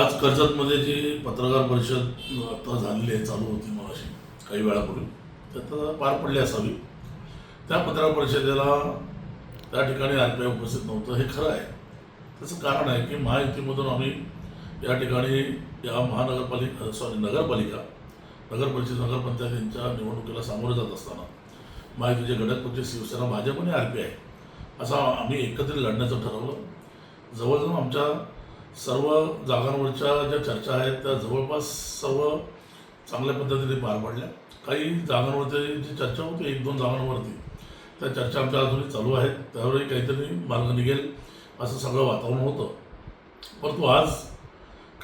आज कर्जतमध्ये जी पत्रकार परिषद आता झालेली आहे चालू होती मगाशी काही वेळापूर्वी त्यात पार पडली असावी. त्या पत्रकार परिषदेला त्या ठिकाणी आर पी आय उपस्थित नव्हतं हे खरं आहे. त्याचं कारण आहे की महायुतीमधून आम्ही या ठिकाणी या महानगरपालिका सॉरी नगरपालिका नगर परिषद नगरपंचायतींच्या निवडणुकीला सामोरं जात असताना महायुतीचे घटकपक्ष शिवसेना भाजप आणि आर पी आय असा आम्ही एकत्रित लढण्याचं ठरवलं. जवळजवळ आमच्या सर्व जागांवरच्या ज्या चर्चा आहेत त्या जवळपास सर्व चांगल्या पद्धतीने पार पडल्या. काही जागांवरती जी चर्चा होती एक दोन जागांवरती त्या चर्चा आमच्या अजूनही चालू आहेत. त्यावरही काहीतरी मार्ग निघेल असं सगळं वातावरण होतं. परंतु आज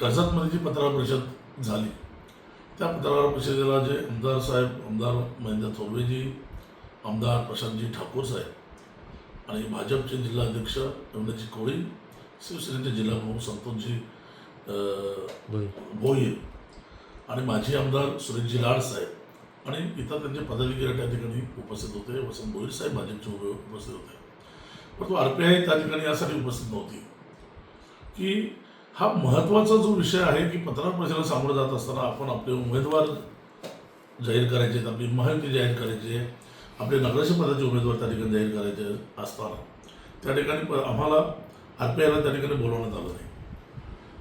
कर्जतमध्ये जी पत्रकार परिषद झाली त्या पत्रकार परिषदेला जे आमदार साहेब आमदार महेंद्र थोरवेजी आमदार प्रशांतजी ठाकूर साहेब आणि भाजपचे जिल्हाध्यक्ष रमणाजी कोळी शिवसेनेचे जिल्हाप्रमुख संतोषजी भोईर आणि माजी आमदार सुरेशजी लाड साहेब आणि इतर त्यांचे पदाधिकारी त्या ठिकाणी उपस्थित होते. वसंत भोईर साहेब भाजपचे उपस्थित होते. परंतु आर पी आय त्या ठिकाणी यासाठी उपस्थित नव्हती. की हा महत्त्वाचा जो विषय आहे की पत्रकार परिषदेला सामोरं जात असताना आपण आपले उमेदवार जाहीर करायचे आहेत आपली महायुती जाहीर करायची आहे आपले नगराध्यक्ष पदाचे उमेदवार त्या ठिकाणी जाहीर करायचे असताना. त्या ठिकाणी आम्हाला आर पी आयला त्या ठिकाणी बोलवण्यात आलं नाही.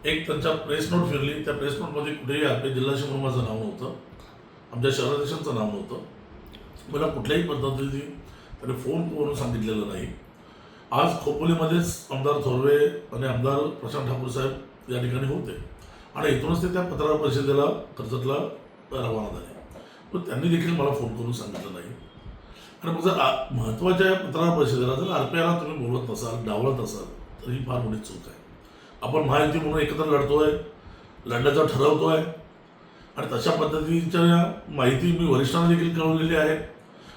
एक त्यांच्या प्रेस नोट फिरली. त्या प्रेस नोटमध्ये कुठेही आपल्या पी आय जिल्हा शिवकुमारचं नाव नव्हतं. आमच्या शहराध्यक्षांचं नाव नव्हतं. मला कुठल्याही पद्धतीने त्याने फोन करून सांगितलेलं नाही. आज खोपोलीमध्येच आमदार थोरवे आणि आमदार प्रशांत ठाकूर साहेब या ठिकाणी होते. आणि इथूनच ते त्या पत्रकार परिषदेला कर्जतला रवाना झाले. पण त्यांनी देखील मला फोन करून सांगितलं नाही. आणि मग जर आ- महत्त्वाच्या पत्रकार परिषदेला जर आर पी आयला तुम्ही बोलत नसाल डावलत असाल तर ही फार मोठी चूक आहे. आपण महायुती म्हणून एकत्र लढतोय ठरवतो आहे आणि तशा पद्धतीच्या माहिती मी वरिष्ठांना देखील कळवलेली आहे.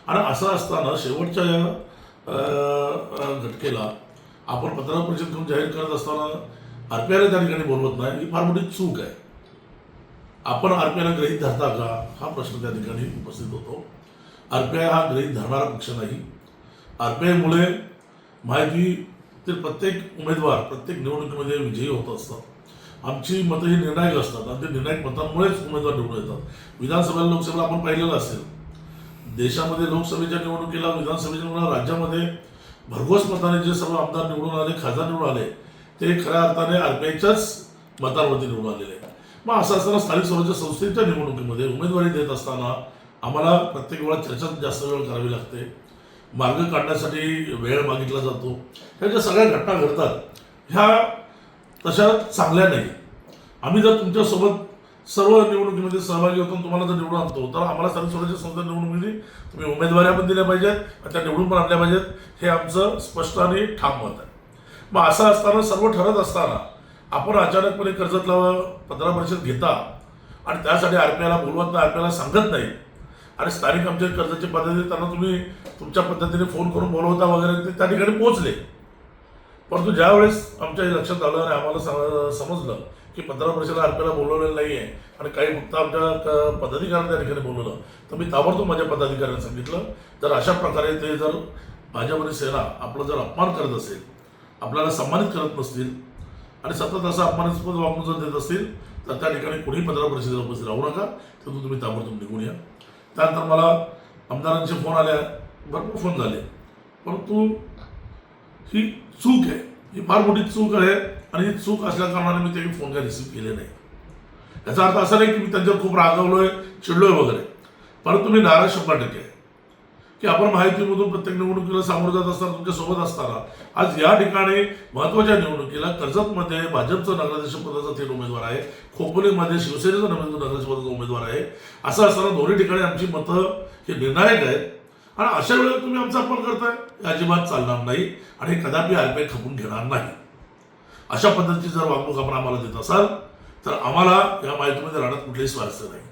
आणि असं असताना शेवटच्या या घटकेला आपण पत्रकार परिषद घेऊन जाहीर करत असताना आर पी आयला त्या ठिकाणी बोलवत नाही ही फार मोठी चूक आहे. आपण आर पी आयला ग्रहित धरता का? हा प्रश्न त्या ठिकाणी उपस्थित होतो. आर पी आय हा ग्रहित धरणारा पक्ष नाही. आर पी आयमुळे माहिती ते प्रत्येक उमेदवार प्रत्येक निवडणुकीमध्ये विजयी होत असतात. आमची मतं ही निर्णायक असतात आणि ते निर्णायक मतांमुळेच उमेदवार निवडून येतात. विधानसभेला लोकसभेला आपण पाहिलेलं असेल. देशामध्ये लोकसभेच्या निवडणुकीला विधानसभेच्या निवडणुकीला राज्यामध्ये भरघोस मताने जे सर्व आमदार निवडून आले खासदार निवडून आले ते खऱ्या अर्थाने आरपीआयच्याच मतांवरती निवडून आलेले मग असं असताना स्थानिक स्वराज्य संस्थेच्या निवडणुकीमध्ये उमेदवारी देत असताना आम्हाला प्रत्येक वेळा चर्चा जास्त वेळ करावी लागते. मार्ग काढण्यासाठी वेळ मागितला जातो. ह्या ज्या सगळ्या घटना घडतात ह्या तशा चांगल्या नाही. आम्ही जर तुमच्यासोबत सर्व निवडणुकीमध्ये सहभागी होतो आणि तुम्हाला जर निवडून आणतो तर आम्हाला स्थानिक स्वराज्य संस्था निवडणुकीमध्ये तुम्ही उमेदवाऱ्या पण दिल्या पाहिजेत आणि त्या निवडून पण आणल्या पाहिजेत. हे आमचं स्पष्ट आणि ठाम मत आहे. मग असं असताना सर्व ठरत असताना आपण अचानकपणे कर्जतला पत्रकार परिषद घेता आणि त्यासाठी आर पी आयला बोलवत नाही आर पी आयला सांगत नाही आणि स्थानिक आमचे कर्जाचे पद्धती त्यांना तुम्ही तुमच्या पद्धतीने फोन करून बोलवता वगैरे ते त्या ठिकाणी पोहोचले. परंतु ज्यावेळेस आमच्या लक्षात आलं आणि आम्हाला समजलं की पंधरा वर्षाला आरपीला बोलवलेलं नाही आहे आणि काही फक्त आमच्या क- पदाधिकाऱ्यांना त्या ठिकाणी बोलवलं तर मी ताबडतोब माझ्या पदाधिकाऱ्यांना सांगितलं जर अशा प्रकारे ते जर भाजप आणि सेना आपला जर अपमान करत असेल आपल्याला सन्मानित करत नसतील आणि सतत असं अपमानास्पद वागणूक जर देत असतील तर त्या ठिकाणी कोणीही पंधरा परिषदेला उपस्थित राहू नका तर तुम्ही ताबडतोब निघून या. त्यानंतर मला आमदारांचे फोन आल्या भरपूर फोन झाले. परंतु ही चूक आहे. ही फार मोठी चूक आहे आणि ही चूक असल्या कारणाने मी ते फोन काय रिसीव्ह केले नाही. याचा अर्थ असा नाही की मी त्यांच्यावर खूप रागवलोय चिडलोय वगैरे. परंतु मी नाराज शंभर टक्के आहे. की आपण माहितीमधून प्रत्येक निवडणुकीला सामोरं जात असताना तुमच्यासोबत असताना आज या ठिकाणी महत्त्वाच्या निवडणुकीला कर्जतमध्ये भाजपचं नगराध्यक्ष पदाचा थेट उमेदवार आहे. खोपोलीमध्ये शिवसेनेचा नगराध्यक्ष पदाचा उमेदवार आहे. असं असताना दोन्ही ठिकाणी आमची मतं हे निर्णायक आहेत. आणि अशा वेळेला तुम्ही आमचा अपमान करताय? अजिबात चालणार नाही आणि कदापि आरपीआय खपून घेणार नाही. अशा पद्धतीची जर वागणूक आपण आम्हाला देत असाल तर आम्हाला या माहितीमध्ये राहण्यात कुठलेही स्वारस्य नाही.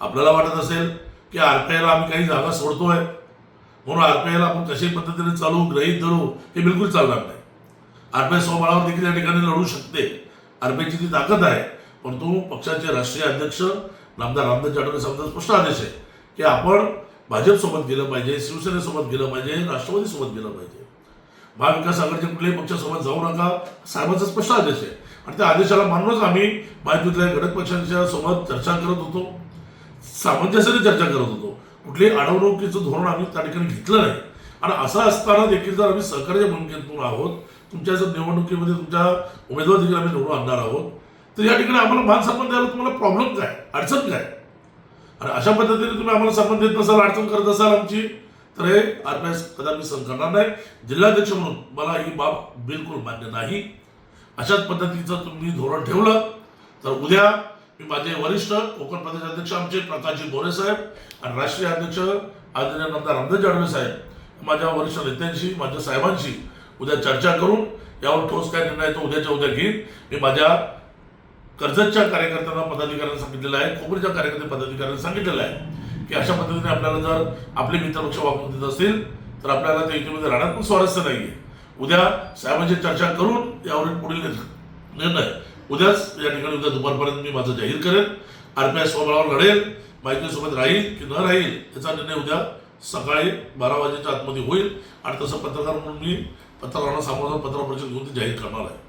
आपल्याला वाटत असेल की आरपीआयला आम्ही काही जागा सोडतोय. म्हणून आर पी आयला आपण कशाही पद्धतीने चालू ग्रहित धरू हे बिलकुल चालणार नाही. आर पी आय स्वबळावर देखील या ठिकाणी लढू शकते. आरपीआयची ती ताकद आहे. परंतु पक्षाचे राष्ट्रीय अध्यक्ष नामदार रामदास जाधव साहेबांचा स्पष्ट आदेश आहे की आपण भाजपसोबत गेलं पाहिजे शिवसेनेसोबत गेलं पाहिजे राष्ट्रवादीसोबत गेलं पाहिजे. महाविकास आघाडीच्या कुठल्याही पक्षासोबत जाऊ नका साहेबांचा स्पष्ट आदेश आहे. आणि त्या आदेशाला मानूनच आम्ही महायुतीतल्या घटक पक्षांच्या सोबत चर्चा करत होतो. सामंजस्याने चर्चा करत होतो. कुठलीही अडवणुकीचं धोरण आम्ही त्या ठिकाणी घेतलं नाही. आणि असं असताना देखील जर आम्ही सहकार्य भूमिकेतून आहोत तुमच्या जर निवडणुकीमध्ये तुमच्या उमेदवार देखील आम्ही निवडून आणणार आहोत तर या ठिकाणी आम्हाला मान सन्मान द्यायला तुम्हाला प्रॉब्लेम काय? अडचण काय? आणि अशा पद्धतीने तुम्ही आम्हाला सन्मान देत नसाल अडचण करत असाल आमची तर हे आर पी एस कदापि सहन करणार नाही. जिल्हाध्यक्ष म्हणून मला ही बाब बिलकुल मान्य नाही. अशाच पद्धतीचं तुम्ही धोरण ठेवलं तर उद्या मी माझे वरिष्ठ कोकण प्रदेश अध्यक्ष आमचे प्रकाशजी गोरे साहेब आणि राष्ट्रीय अध्यक्ष आदरणीय नामदार रामदेव जाडवे साहेब. माझ्या वरिष्ठ नेत्यांशी माझ्या साहेबांशी उद्या चर्चा करून यावर ठोस काय निर्णय तो उद्याच्या उद्या घेईन. मी माझ्या कर्जतच्या कार्यकर्त्यांना पदाधिकाऱ्यांना सांगितलेलं आहे खोबरीच्या कार्यकर्ते पदाधिकाऱ्यांना सांगितलेलं आहे की अशा पद्धतीने आपल्याला जर आपले मित्रपक्ष वागणूक देत असतील तर आपल्याला त्या युतीमध्ये राहण्यात पण स्वारस्य नाही आहे उद्या साहेबांची चर्चा करून यावरील पुढील निर्णय उद्याच या ठिकाणी उद्या दुपारपर्यंत मी माझं जाहीर करेन. आर पी आय स्वबळावर लढेल माहितीसोबत राहील की न राहील याचा निर्णय उद्या सकाळी बारा वाजेच्या आतमध्ये होईल. आणि तसं पत्रकार म्हणून मी पत्रकारांना सामोरं पत्र परिषद घेऊन ते जाहीर करणार आहे.